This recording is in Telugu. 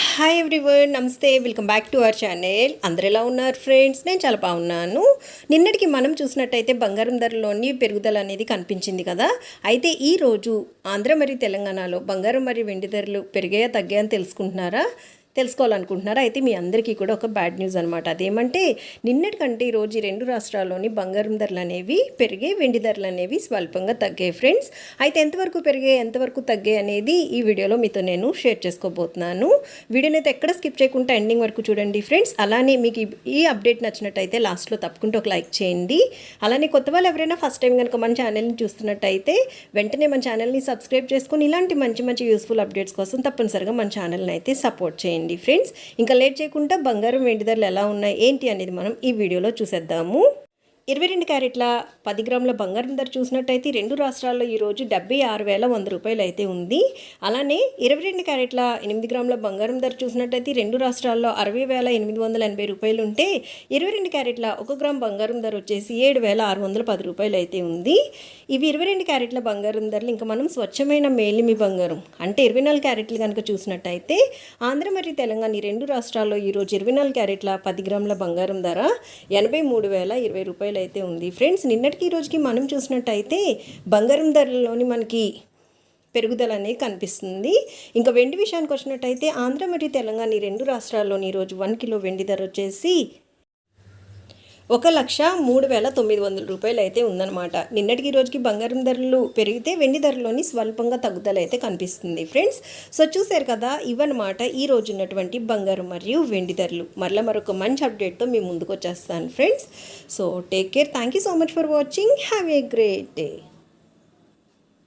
Hi everyone namaste welcome back to our channel అందరు ఎలా ఉన్నారు ఫ్రెండ్స్ నేను చాలా బాగున్నాను. నిన్నటికి మనం చూసినట్టయితే బంగారం ధరలోని పెరుగుదల అనేది కనిపించింది కదా. అయితే ఈరోజు ఆంధ్ర మరియు తెలంగాణలో బంగారం మరియు వెండి ధరలు పెరిగాయా తగ్గాయని తెలుసుకుంటున్నారా? తెలుసుకోవాలనుకుంటున్నారా. అయితే మీ అందరికీ కూడా ఒక బ్యాడ్ న్యూస్ అనమాట అదేమంటే నిన్నటికంటే ఈరోజు ఈ రెండు రాష్ట్రాల్లోని బంగారం ధరలు అనేవి పెరిగాయి వెండి ధరలు అనేవి స్వల్పంగా తగ్గాయి ఫ్రెండ్స్. అయితే ఎంతవరకు పెరిగాయి ఎంతవరకు తగ్గాయి అనేది ఈ వీడియోలో మీతో నేను షేర్ చేసుకోబోతున్నాను. వీడియోని అయితే ఎక్కడ స్కిప్ చేయకుండా ఎండింగ్ వరకు చూడండి ఫ్రెండ్స్. అలానే మీకు ఈ- అప్డేట్ నచ్చినట్టయితే లాస్ట్లో తప్పకుండా ఒక లైక్ చేయండి. అలానే కొత్త వాళ్ళు ఎవరైనా ఫస్ట్ టైం కనుక మన ఛానల్ని చూస్తున్నట్టయితే వెంటనే మన ఛానల్ని సబ్స్క్రైబ్ చేసుకొని ఇలాంటి మంచి మంచి యూస్ఫుల్ అప్డేట్స్ కోసం తప్పనిసరిగా మన ఛానల్ని అయితే సపోర్ట్ చేయండి. ఫ్రెండ్స్. ఇంకా లేట్ చేయకుండా బంగారం వెండి ధరలు ఎలా ఉన్నాయి ఏంటి అనేది మనం ఈ వీడియోలో చూసేద్దాము. ఇరవై రెండు క్యారెట్ల పది గ్రాముల బంగారం ధర చూసినట్టయితే రెండు రాష్ట్రాల్లో ఈరోజు డెబ్బై ఆరు వేల వంద రూపాయలు అయితే ఉంది. అలానే ఇరవై రెండు క్యారెట్ల ఎనిమిది గ్రాముల బంగారం ధర చూసినట్టయితే రెండు రాష్ట్రాల్లో అరవై వేల ఎనిమిది వందల ఎనభై రూపాయలు ఉంటే ఇరవై రెండు క్యారెట్ల ఒక గ్రామ్ బంగారం ధర వచ్చేసి ఏడు వేల ఆరు వందల పది రూపాయలు అయితే ఉంది. ఇవి ఇరవై రెండు క్యారెట్ల బంగారం ధరలు ఇంకా మనం స్వచ్ఛమైన మేలిమి బంగారం అంటే ఇరవై నాలుగు క్యారెట్లు కనుక చూసినట్టయితే ఆంధ్ర మరియు తెలంగాణ ఈ రెండు రాష్ట్రాల్లో ఈరోజు ఇరవై నాలుగు క్యారెట్ల పది గ్రాముల బంగారం ధర ఎనభై మూడు వేల ఇరవై రూపాయలు అయితే ఉంది. ఫ్రెండ్స్ నిన్నటికి ఈ రోజుకి మనం చూసినట్టయితే బంగారం ధరలలోని మనకి పెరుగుదల అనేది కనిపిస్తుంది. ఇంకా వెండి విషయానికి వచ్చినట్టయితే ఆంధ్ర మరియు తెలంగాణ ఈ రెండు రాష్ట్రాల్లోని ఈరోజు వన్ కిలో వెండి ధర వచ్చేసి ఒక లక్ష మూడు వేల తొమ్మిది వందల రూపాయలు అయితే ఉందన్నమాట. నిన్నటికి ఈ రోజుకి బంగారం ధరలు పెరిగితే వెండి ధరలోని స్వల్పంగా తగ్గుదల అయితే కనిపిస్తుంది ఫ్రెండ్స్. సో చూశారు కదా ఇవన్నమాట ఈ రోజు ఉన్నటువంటి బంగారం మరియు వెండి ధరలు. మరలా మరొక మంచి అప్డేట్తో మీ ముందుకు వచ్చేస్తాను friends. So take care thank you so much for watching have a great day